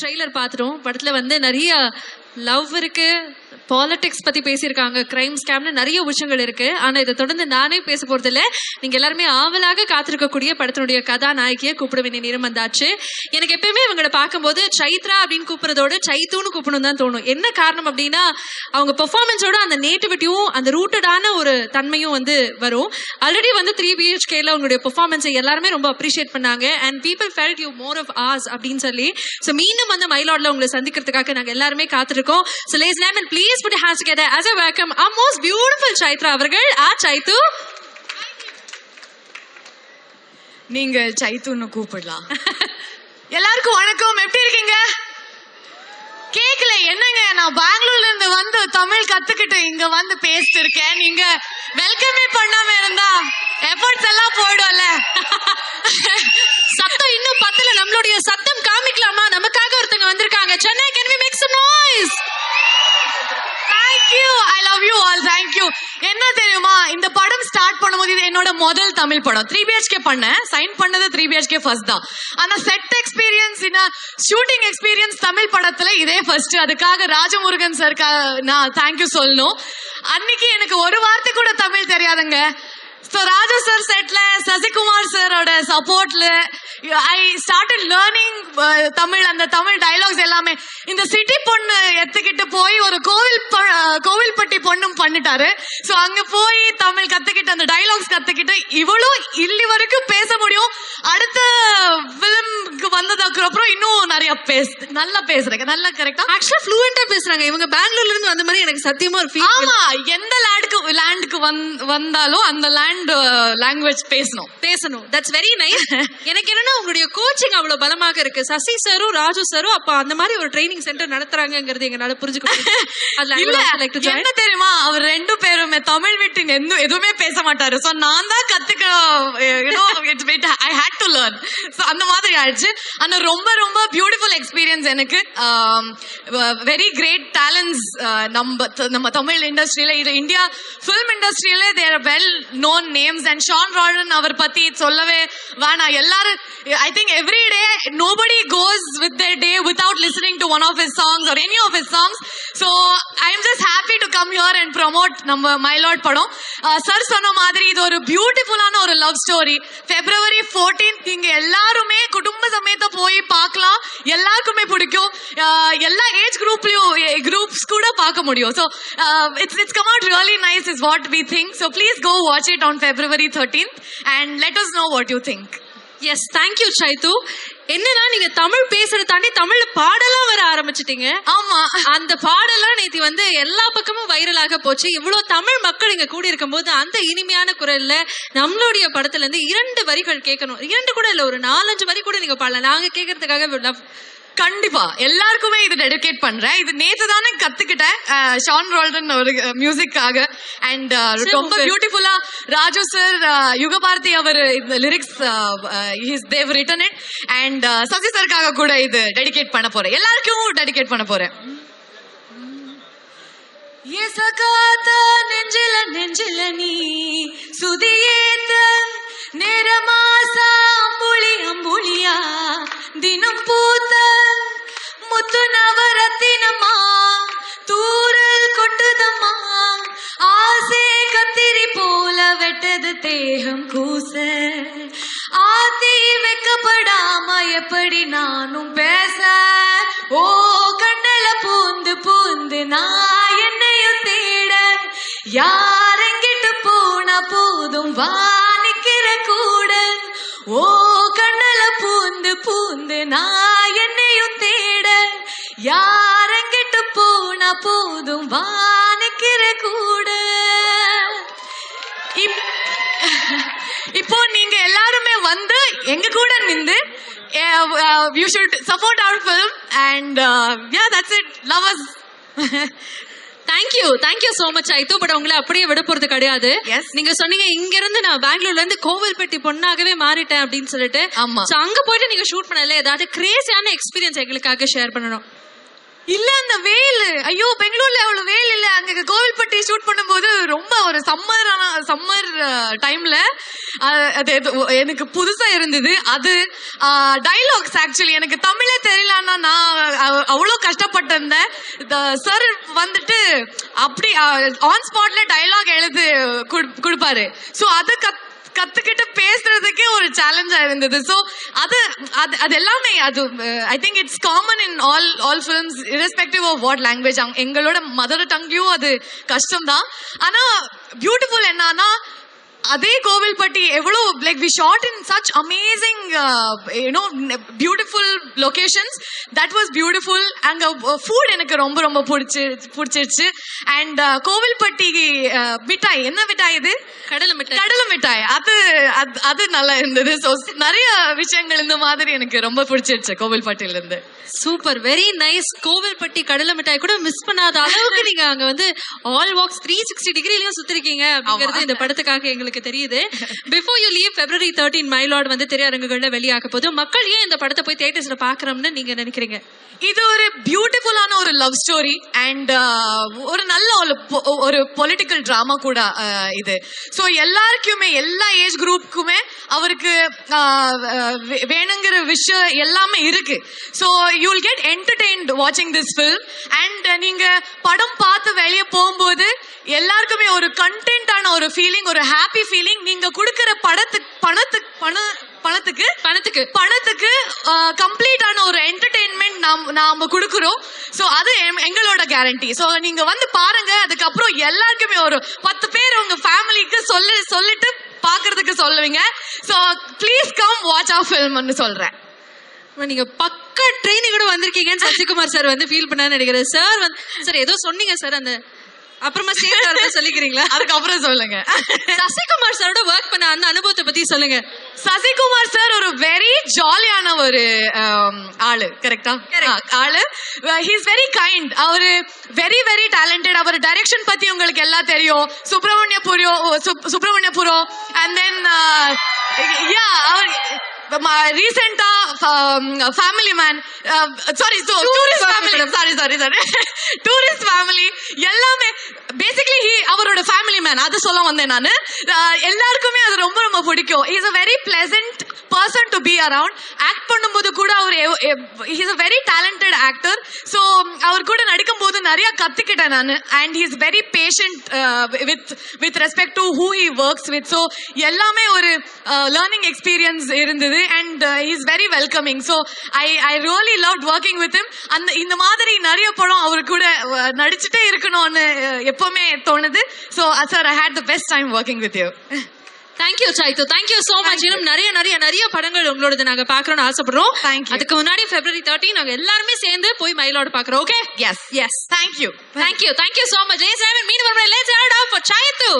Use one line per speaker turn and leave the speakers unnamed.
Trailer பார்த்துட்டோம் படத்தில் வந்து நிறைய லவ் இருக்குது பாலிடிக்ஸ் பத்தி பேசியிருக்காங்க. கிரைம் ஸ்கேம்னு நிறைய விஷயங்கள் இருக்கு. ஆனா இதை தொடர்ந்து நானே பேச போறது இல்ல நீங்க எல்லாருமே ஆவலாக காத்திருக்கக்கூடிய படத்தினுடைய கதாநாயகியை கூப்பிட வேண்டிய நேரம் வந்தாச்சு. எனக்கு எப்பயுமே இவங்களை பார்க்கும்போது சைத்ரா அப்படின்னு கூப்பிடுறதோட சைத்துன்னு கூப்பிடணும் தான் தோணும். என்ன காரணம் அப்படின்னா அவங்க பெர்ஃபார்மன்ஸோட அந்த நேட்டிவிட்டியும் அந்த ரூட்டடான ஒரு தன்மையும் வந்து வரும். ஆல்ரெடி வந்து த்ரீ பிஹெச்கேல உங்களுடைய பெர்ஃபார்மன்ஸை எல்லாருமே ரொம்ப அப்ரிஷியேட் பண்ணாங்க. And people felt you more of us அப்படின்னு சொல்லி. ஸோ மீண்டும் வந்து மயிலாடில் உங்களை சந்திக்கிறதுக்காக நாங்கள் எல்லாருமே காத்திருக்கோம். So let's name and please put hands together as a welcome our most beautiful Chaitra அவர்கள் ஆ சைத்து
நீங்க சைத்துன்னு கூப்பிடலாம். எல்லாருக்கும் வணக்கம். எப்படி இருக்கீங்க? கேக்கல என்னங்க? நான் பெங்களூர்ல இருந்து வந்து தமிழ் கத்துக்கிட்டு இங்க வந்து பேசிட்டு இருக்கேன் நீங்க வெல்கமே பண்ணாம இருந்தா எஃபர்ட்ஸ் எல்லாம் போயிடும்ல.
சத்தம் இன்னும் பத்தல. நம்மளுடைய சத்தம் காமிக்கலாமா? நமக்காக ஒருத்தங்க வந்திருக்காங்க. Chennai can we make some noise
thank you I love you all thank you என்ன தெரியுமா? இந்த படம் ஸ்டார்ட் பண்ணும்போது இது என்னோட முதல் தமிழ் படம். த்ரீ பிஹெச்கே பண்ணேன். சைன் பண்ணது த்ரீ பிஹெச்கே ஃபர்ஸ்ட் தான். ஆனா set experience in shooting experience Tamil படத்துல இதே ஃபர்ஸ்ட் அதுக்காக ராஜமுருகன் சார் நான் தேங்க்யூ சொல்லணும். அன்னைக்கு எனக்கு ஒரு வார்த்தை கூட தமிழ் தெரியாதுங்க. ஸோ ராஜு சார் செட்ல சசிகுமார் சாரோட சப்போர்ட்ல ஐ ஸ்டார்டட் லேர்னிங் தமிழ் அந்த தமிழ் டைலாக்ஸ் எல்லாமே இந்த சிட்டி பொண்ணு எத்துக்கிட்டு போய் ஒரு கோவில் ப- கோவில்பட்டி பொண்ணும் பண்ணிட்டாரு ஸோ அங்க போய் தமிழ் கத்துக்கிட்டு அந்த டைலாக்ஸ் கத்துக்கிட்டு இவ்வளவு இல்லி வரைக்கும் பேச முடியும் அடுத்த வந்ததுக்கு அப்புறம் இன்னும் நிறைய பேச நல்லா பேசுறேன் நல்லா கரெக்டா
ஆக்சுவலா ஃப்ளூயண்டா பேசுறாங்க. இவங்க பெங்களூர்ல இருந்து வந்த மாதிரி எனக்கு சத்தியமா ஒரு ஃபீல்
ஆமா எந்த லேண்டுக்கு லேண்டுக்கு வந்தாலும் அந்த லேண்ட் லாங்குவேஜ் பேசணும்.
பேசணும். தட்ஸ் வெரி நைஸ் எனக்கு என்னன்னா உங்களுடைய கோச்சிங் அவ்வளவு பலமாக இருக்கு. சசி சாரும் ராஜு சாரும் அப்ப அந்த மாதிரி ஒரு ட்ரைனிங் சென்டர் நடத்துறாங்கங்கிறது எங்களால புரிஞ்சுக்க.
என்ன தெரியுமா? அவர் ரெண்டு பேருமே தமிழ் விட்டு எதுவுமே பேச மாட்டாரு. சோ நான் தான் கத்துக்க I had to learn so அந்த மாதிரி ஆயிடுச்சு. ஆனால் ரொம்ப ரொம்ப பியூட்டிஃபுல் எக்ஸ்பீரியன்ஸ் எனக்கு வெரி கிரேட் டேலண்ட்ஸ் நம்ம நம்ம தமிழ் இண்டஸ்ட்ரியில் இது இந்தியா ஃபிலிம் இண்டஸ்ட்ரியில they're well known names and Sean Roldan அவர் பற்றி சொல்லவே வேணாம். எல்லாரும் I think every day nobody goes with the day without listening to one of his songs or any of his songs so I am just happy to come here and promote நம்ம My Lord படம். Sir சொன்ன மாதிரி இது ஒரு பியூட்டிஃபுல்லான ஒரு love story பிப்ரவரி 14th நீங்க எல்லாருமே குடும்ப சமேத போய் பார்க்கலாம். எல்லாருக்குமே பிடிக்கும். Uh, எல்லா ஏஜ் குரூப்லயும் குரூப்ஸ் கூட பார்க்க முடியும். So it's it's come out really nice is what we think so please go watch it on February thirteenth and let us know what you think.
Yes thank you Chaithu என்னன்னா நீங்க தமிழ் பேசுறத தாண்டி தமிழ்ல பாடலாம் வர ஆரம்பிச்சிட்டீங்க?
ஆமா.
அந்த பாடலாம் நேத்தி வந்து எல்லா பக்கமும் வைரலாக போச்சு. இவ்வளவு தமிழ் மக்கள் இங்க கூடி இருக்கும்போது அந்த இனிமையான குரல்ல நம்மளுடைய படத்துல இருந்து இரண்டு வரிகள் கேட்கணும். இரண்டு கூட இல்ல ஒரு நாலஞ்சு வரி கூட நீங்க பாடலாம். நாங்க கேட்கறதுக்காக
கண்டிப்பா. எல்லாருக்குமே இது டெடிகேட் பண்றேன். இது நேத்து தானே கத்துக்கிட்டேன். ஷான் ரோல்டன் ஒரு மியூசிக்காக அண்ட் ரொம்ப. பியூட்டிஃபுல்லா ராஜு சார் யுகபாரதி அவர் இந்த lyrics his they've written it and Sasi சருக்காக கூட இது டெடிகேட் பண்ண போறேன். எல்லாருக்கும் டெடிகேட் பண்ண போறேன். எசகாத நெஞ்சில நெஞ்சில நீ சுதியேத்த நேரமாசா அம்புலி அம்புலியா பூத்த முத்து நவரத்தினமா தூரல் கொட்டுதம்மா ஆசை கத்திரி போல வெட்டது தேகம் கூச. ஆத்தி வைக்கப்படாம எப்படி நானும் பேச? ஓ கண்டல பூந்து பூந்து நான் என்னையும் தேட. யாரெங்கிட்டு போன போதும் வானிக்கிற கூட. ஓ கண்ணல பூந்து பூந்து நான் போதும் வானிக்கிற கூட. இப்- இப்போ நீங்க எல்லாருமே வந்து எங்க கூட நின்று you should support our film and yeah that's it love us
thank you thank you so much ஐத்து but உங்களை அப்படியே விட போறது கிடையாது. நீங்க சொன்னீங்க இங்க இருந்து நான் பெங்களூர்ல இருந்து கோவில்பட்டி பொண்ணாகவே மாறிட்டேன் அப்படின்னு சொல்லிட்டு.
ஆமா.
அங்க போயிட்டு நீங்க ஷூட் பண்ணல ஏதாவது கிரேசியான எக்ஸ்பீரியன்ஸ் எங்களுக்காக ஷேர் பண்ணணும்.
இல்ல அந்த வெயில். ஐயோ பெங்களூர்ல அவ்வளவு வெயில் இல்ல. அங்க கோவில்பட்டி ஷூட் பண்ணும்போது ரொம்ப ஒரு சம்மரான சம்மர் டைம்ல அது எனக்கு புதுசா இருந்தது. அது டைலாக்ஸ் ஆக்சுவலி எனக்கு தமிழே தெரியலன்னா நான் அவ்வளோ கஷ்டப்பட்டிருந்தேன். சார் வந்துட்டு அப்படி ஆன் ஸ்பாட்ல டைலாக் எழுது கொடுப்பாரு. ஸோ அது கத் கத்துக்கிட்டு பேசுறதுக்கே ஒரு சேலஞ்சா இருந்தது. ஸோ அது அது அது எல்லாமே அது I think it's common in all all films irrespective of what language எங்களோட மதர் டங்லையும் அது கஷ்டம்தான். ஆனா பியூட்டிஃபுல் என்னன்னா அதே கோவில்பட்டி எவ்வளோ like we shot in such amazing you know beautiful locations that was beautiful அங்க ஃபுட் எனக்கு ரொம்ப ரொம்ப பிடிச்சி பிடிச்சிருச்சு. அண்ட் கோவில்பட்டி uh, மிட்டாய். என்ன மிட்டாய் இது?
கடலை மிட்டாய்.
கடலை மிட்டாய். அது அது- நல்லா இருந்தது. ஸோ நிறைய விஷயங்கள் இந்த மாதிரி எனக்கு ரொம்ப பிடிச்சிருச்சு கோவில்பட்டியில இருந்து
சூப்பர் வெரி நைஸ் கோவில்பட்டி கடலை மிட்டாய் கூட மிஸ் பண்ணாத அளவுக்கு நீங்க அங்க வந்து ஆல் வாக்ஸ் த்ரீ சிக்ஸ்டி டிகிரிலயும் சுத்திருக்கீங்க அப்படிங்கிறது இந்த படத்துக்காக எங்களுக்கு தெரியுது. Before you leave February thirteen my lord வந்து திரையரங்குகள்ல வெளியாக போது மக்கள் ஏன் இந்த படத்தை போய் தியேட்டர்ஸ்ல பாக்குறோம்னு நீங்க நினைக்கிறீங்க?
இது ஒரு பியூட்டிஃபுல்லான ஒரு லவ் ஸ்டோரி அண்ட் ஒரு நல்ல ஒரு ஒரு பொலிட்டிக்கல் ட்ராமா கூட uh, இது. ஸோ எல்லாருக்குமே எல்லா ஏஜ் குரூப்புக்குமே அவருக்கு uh, வேணுங்கிற விஷயம் எல்லாமே இருக்கு. So you will get entertained வாட்சிங் திஸ் ஃபில்ம் அண்ட் நீங்க படம் பார்த்து வெளியே போகும்போது எல்லாருக்குமே ஒரு கண்டென்ட்டான ஒரு ஃபீலிங் ஒரு ஹாப்பி ஃபீலிங் நீங்க கொடுக்குற படத்துக்கு பணத்துக்கு பண பணத்துக்கு
பணத்துக்கு.
பணத்துக்கு கம்ப்ளீட்டான ஒரு என்டர்டெயின்மெண்ட் நாம் நாம கொடுக்குறோம். ஸோ அது எங்களோட கேரண்டி ஸோ நீங்க வந்து பாருங்க. அதுக்கப்புறம் எல்லாருக்குமே ஒரு பத்து பேர் உங்க ஃபேமிலிக்கு சொல்லி சொல்லிட்டு பார்க்கிறதுக்கு சொல்லுவீங்க. So please come watch of ஃபில்ம்னு சொல்றேன்.
நீங்க பக்க ட்ரெயினிங் கூட வந்திருக்கீங்கன்னு சசிகுமார் சார் வந்து ஃபீல் பண்ணான்னு நினைக்கிறேன். சார் வந்து சார் ஏதோ சொன்னீங்க சார் அந்த அப்புறமா சேர்த்து சொல்லிக்கிறீங்களா?
அதுக்கப்புறம் சொல்லுங்க.
சசிகுமார் சாரோட ஒர்க் பண்ண அந்த அனுபவத்தை பத்தி சொல்லுங்க.
சசிகுமார் சார் ஒரு வெரி ஜாலியான ஒரு um, ஆளு கரெக்டா ஆளு. ஹீஸ் வெரி கைண்ட் அவரு வெரி வெரி டேலண்டட் அவர் டைரக்ஷன் பத்தி உங்களுக்கு எல்லாம் தெரியும். Subramaniapuram. Subramaniapuram and then yeah அவர் ரீசெண்டா family man sorry tourist family sorry sorry sorry tourist family எல்லாமே பேசிக்கலி ஹி அவரோட ஃபேமிலி மேன் அது சொல்ல வந்தேன் நான். எல்லாருக்குமே அது ரொம்ப ரொம்ப பிடிக்கும். Is a very pleasant person to be around act பண்ணும்போது கூட அவர் is a very talented actor so அவர் கூட நடிக்கும் போது நிறைய கத்துக்கிட்டேன் நான். And he is very patient with with respect to who he works with so எல்லாமே ஒரு uh, லேர்னிங் எக்ஸ்பீரியன்ஸ் இருந்தது. And is very welcoming so I I really love working with him அந்த இந்த மாதிரி நிறைய படம் அவர் கூட uh, நடிச்சுட்டே இருக்கணும்னு uh, எப்பவுமே தோணுது. So sir I had the best time working with you
thank you Saithu thank you so much இன்னும் நிறைய நிறைய நிறைய படங்கள் உங்களோடது நாங்க பாக்குறோம்னு ஆசைப்படுறோம்.
Thank you.
அதுக்கு முன்னாடி பிப்ரவரி தேர்ட்டி நாங்க எல்லாருமே சேர்ந்து போய் மயிலோட பாக்குறோம் okay
yes
yes
thank you
thank you thank you so much Jai சாமன் மீன் வரமே let's head off for Saithu